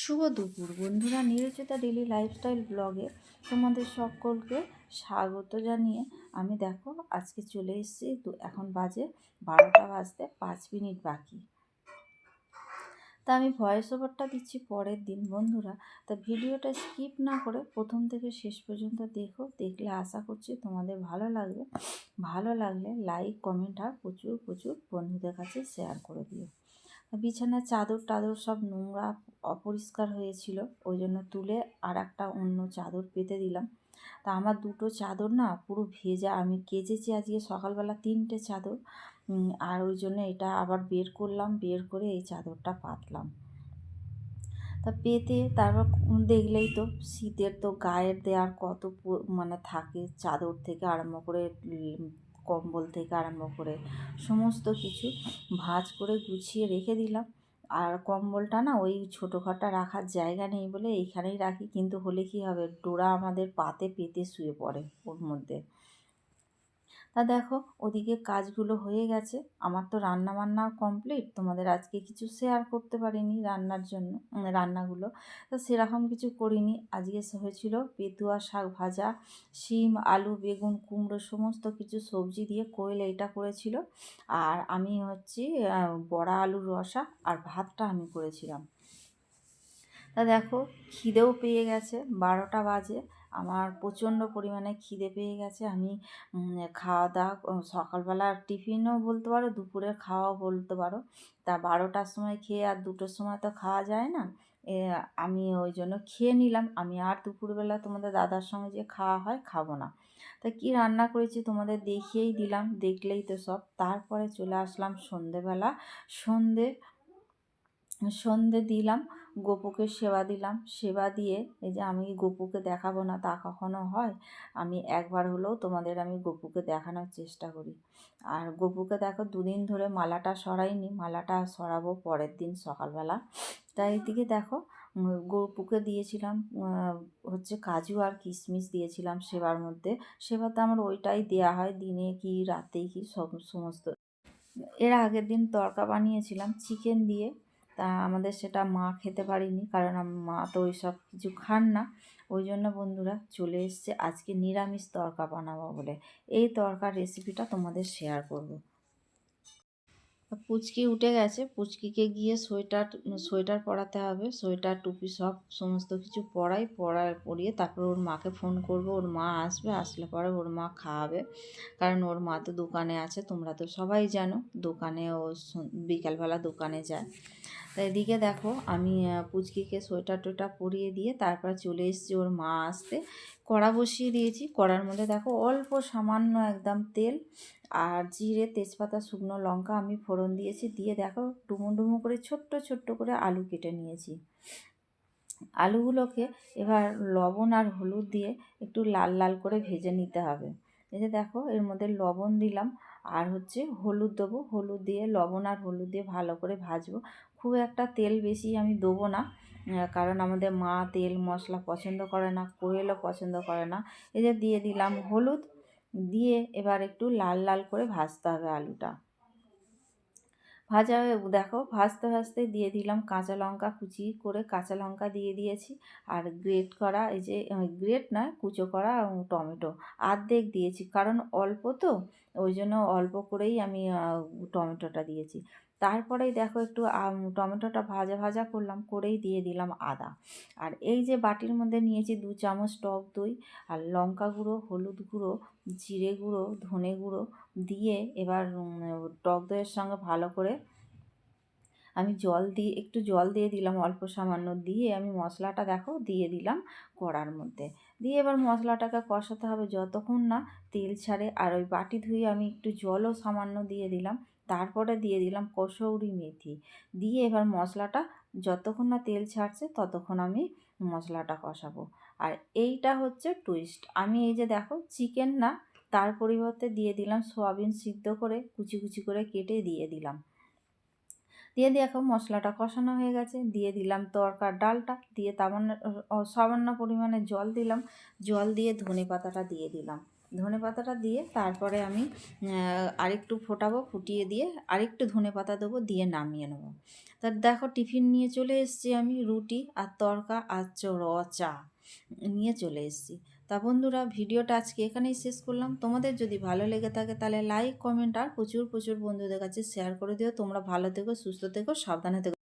শুভ দুপুর। বন্ধুরা, নিরচিতা daily lifestyle ব্লগে তোমাদের সকলকে স্বাগত জানিয়ে আমি দেখো আজকে চলে এসেছি তো এখন বাজে বারোটা বাজতে পাঁচ মিনিট বাকি। তা আমি ভয়েস ওভারটা দিচ্ছি পরের দিন, বন্ধুরা। তা ভিডিওটা স্কিপ না করে প্রথম থেকে শেষ পর্যন্ত দেখো, দেখলে আশা করছি তোমাদের ভালো লাগবে। ভালো লাগলে লাইক কমেন্ট আর প্রচুর প্রচুর বন্ধুদের কাছে শেয়ার করে দিও। বিছানার চাদর টাদর সব নোংরা, অপরিষ্কার হয়েছিল। ওই জন্য তুলে আর একটা অন্য চাদর পেতে দিলাম। তা আমার দুটো চাদর না পুরো ভেজা। আমি কেচেছি আজকে সকালবেলা তিনটে চাদর। আর ওই জন্য এটা আবার বের করলাম, বের করে এই চাদরটা পাতলাম। তা পেতে তারপর দেখলেই তো শীতের তো গায়ের দেওয়ার কত মানে থাকে চাদর থেকে আরম্ভ করে কম্বল থেকে আরম্ভ করে সমস্ত কিছু ভাঁজ করে গুছিয়ে রেখে দিলাম। আর কম্বলটা না ওই ছোটোখাটো রাখার জায়গা নেই বলে এইখানেই রাখি। কিন্তু হলে কী হবে? ডোরা আমাদের পাতে পেতে শুয়ে পড়ে ওর মধ্যে। তা দেখো, ওদিকে কাজগুলো হয়ে গেছে। আমার তো রান্না বান্না কমপ্লিট তোমাদের আজকে কিছু শেয়ার করতে পারিনি রান্নার জন্য রান্নাগুলো। তো সেরকম কিছু করিনি। আজকে হয়েছিল পেতুয়া শাক ভাজা, শিম, আলু, বেগুন, কুমড়ো, সমস্ত কিছু সবজি দিয়ে কোয়েল এইটা করেছিল। আর আমি হচ্ছি বড়া আলুর রসা আর ভাতটা আমি করেছিলাম। তা দেখো, খিদেও পেয়ে গেছে, বারোটা বাজে। আমার প্রচণ্ড পরিমাণে খিদে পেয়ে গেছে। আমি খাওয়া দাওয়া সকালবেলা টিফিনও বলতে পারো, দুপুরের খাওয়াও বলতে পারো। তা বারোটার সময় খেয়ে আর দুটোর সময় তো খাওয়া যায় না। আমি ওই জন্য খেয়ে নিলাম। আমি আর দুপুরবেলা তোমাদের দাদার সঙ্গে যে খাওয়া হয়, খাব না। তা কী রান্না করেছি তোমাদের দেখিয়েই দিলাম, দেখলেই তো সব। তারপরে চলে আসলাম সন্ধেবেলা। সন্ধে সন্ধে দিলাম। গোপুকে সেবা দিলাম। সেবা দিয়ে এই যে আমি গোপুকে দেখাবো না, তা কখনো হয়? আমি একবার হলেও তোমাদের আমি গোপুকে দেখানোর চেষ্টা করি। আর গোপুকে দেখো দুদিন ধরে মালাটা সরাইনি, মালাটা সরাবো পরের দিন সকালবেলা। তাই দিকে দেখো গপুকে দিয়েছিলাম হচ্ছে কাজু আর কিশমিশ দিয়েছিলাম সেবার মধ্যে। সেবাতে আমার ওইটাই দেয়া হয়, দিনে কি, রাতেই কি, সব সমস্ত। এর আগের দিন তরকা বানিয়েছিলাম, চিকেন দিয়ে। তা আমাদের সেটা মা খেতে পারিনি কারণ মা তো ওই সব কিছু খান না। ওই জন্য বন্ধুরা চলে এসছে। আজকে নিরামিষ তরকা বানাবো বলে। এই তরকার রেসিপিটা তোমাদের শেয়ার করব। পুচকি উঠে গেছে। পুচকিকে গিয়ে সোয়েটার সোয়েটার পরাতে হবে। সোয়েটার, টুপি সব সমস্ত কিছু পরাই পরা পরিয়ে তারপর ওর মাকে ফোন করব। ওর মা আসবে। আসলে পরে ওর মা খাওয়াবে কারণ ওর মা তো দোকানে আছে, তোমরা তো সবাই জানো। দোকানে ও বিকালবেলা দোকানে যায়। তা এদিকে দেখো, আমি পুচকিকে সোয়েটার টোয়েটার পরিয়ে দিয়ে তারপর চলে এসেছি ওর মা আসতে। কড়া বসিয়ে দিয়েছি। কড়ার মধ্যে দেখো অল্প সামান্য একদম তেল আর জিরে, তেজপাতা, শুকনো লঙ্কা আমি ফোড়ন দিয়েছি। দিয়ে দেখো ডুমো ডুমো করে ছোট্ট ছোট্ট করে আলু কেটে নিয়েছি। আলুগুলোকে এবার লবণ আর হলুদ দিয়ে একটু লাল লাল করে ভেজে নিতে হবে। এই যে দেখো এর মধ্যে লবণ দিলাম। আর হচ্ছে হলুদ দেবো। হলুদ দিয়ে, লবণ আর হলুদ দিয়ে ভালো করে ভাজবো। খুব একটা তেল বেশি আমি দেবো না। কারণ আমাদের মা তেল মশলা পছন্দ করে না, কোয়েলও পছন্দ করে না। এই যে দিয়ে দিলাম হলুদ, দিয়ে এবার একটু লাল লাল করে ভাজতে হবে আলুটা। ভাজা দেখো ভাজতে ভাজতে দিয়ে দিলাম কাঁচা লঙ্কা কুচি করে কাঁচা লঙ্কা দিয়ে দিয়েছি। আর গ্রেট করা, এই যে, গ্রেট নয়, কুচো করা টমেটো। আর্ধেক দিয়েছি, কারণ অল্প তো ওই জন্য অল্প করেই আমি টমেটোটা দিয়েছি। তারপরেই দেখো একটু টমেটোটা ভাজা ভাজা করলাম, করেই দিয়ে দিলাম আদা। আর এই যে বাটির মধ্যে নিয়েছি দু চামচ টক দই আর লঙ্কা গুঁড়ো, হলুদ গুঁড়ো, জিরে গুঁড়ো, ধনে গুঁড়ো দিয়ে এবার টক দইয়ের সঙ্গে ভালো করে আমি জল দিয়ে, একটু জল দিয়ে দিলাম অল্প সামান্য, দিয়ে আমি মশলাটা দেখো দিয়ে দিলাম কড়ার মধ্যে। দিয়ে এবার মশলাটাকে কষাতে হবে যতক্ষণ না তেল ছাড়ে। আর ওই বাটি ধুয়ে আমি একটু জলও সামান্য দিয়ে দিলাম। তারপরে দিয়ে দিলাম কসৌরি মেথি। দিয়ে এবার মশলাটা যতক্ষণ না তেল ছাড়ছে ততক্ষণ আমি মশলাটা কষাবো। আর এইটা হচ্ছে টুইস্ট আমি এই যে দেখো চিকেন না, তার পরিবর্তে দিয়ে দিলাম সোয়াবিন সিদ্ধ করে কুচি কুচি করে কেটে দিয়ে দিলাম। দিয়ে দেখো মশলাটা কষানো হয়ে গেছে। দিয়ে দিলাম তরকার ডালটা, দিয়ে তামান্য সামান্য পরিমাণে জল দিলাম। জল দিয়ে ধনে পাতাটা দিয়ে দিলাম। ধনে পাতাটা দিয়ে তারপরে আমি আরেকটু ফোটাবো, ফুটিয়ে দিয়ে আরেকটু ধনে পাতা দেবো, দিয়ে নামিয়ে নেব। তার দেখো টিফিন নিয়ে চলে এসেছি আমি, রুটি আর তরকা আর চ, র, চা নিয়ে চলে এসেছি। তা বন্ধুরা, ভিডিওটা আজকে এখানেই শেষ করলাম। তোমাদের যদি ভালো লেগে থাকে তাহলে লাইক কমেন্ট আর প্রচুর প্রচুর বন্ধুদের কাছে শেয়ার করে দিও। তোমরা ভালো থেকো, সুস্থ থেকো, সাবধানে থেকো।